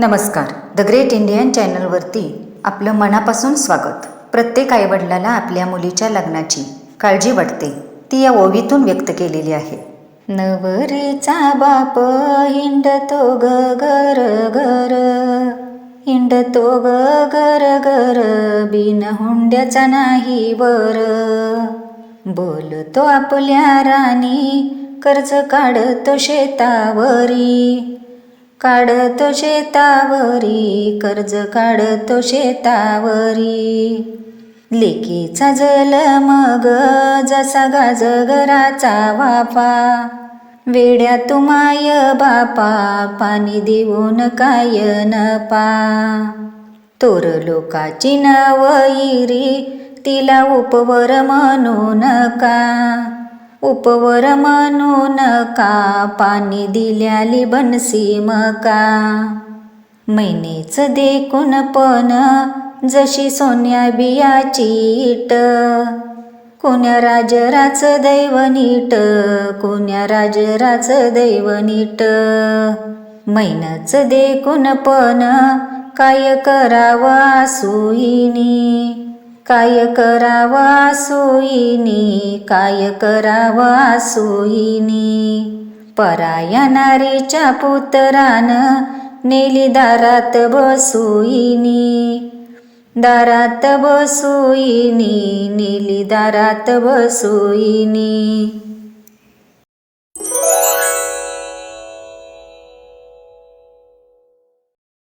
नमस्कार. The great Indian चॅनलवरती आपलं मनापासून स्वागत. प्रत्येक आईवडिलाला आपल्या मुलीच्या लग्नाची काळजी वाटते. ती या ओवीतून व्यक्त केलेली आहे. नवरीचा बाप हिंडतो ग गर गर हिंडतो ग गर गर बिन हुंड्याचा नाही वर. बोलतो आपल्या राणी कर्ज काढतो शेतावरी. काढतो शेतावरी कर्ज काढतो शेतावरी. लेकीचा जल मग जसा गाज घराचा वापा वेड्या तुमाय बापा पाणी देऊन काय नपा तोर लोकाची नवईरी तिला उपवर म्हणू नका. उपवर म्हणू नका पाणी दिल्याली बनसी मका? मैनेच देखून पण जशी सोन्या बियाची इट कोण्या राजराच दैव नीट कोण्या राजराच दैव नीट. मैनच देखून पण काय करावा सुईनी काय करावा सोयीनी? काय करावा सोयीनी? पराया नारीच्या पुतरान नेली दारात बसुईनी दारात बसुईनी नेली दारात बसुईनी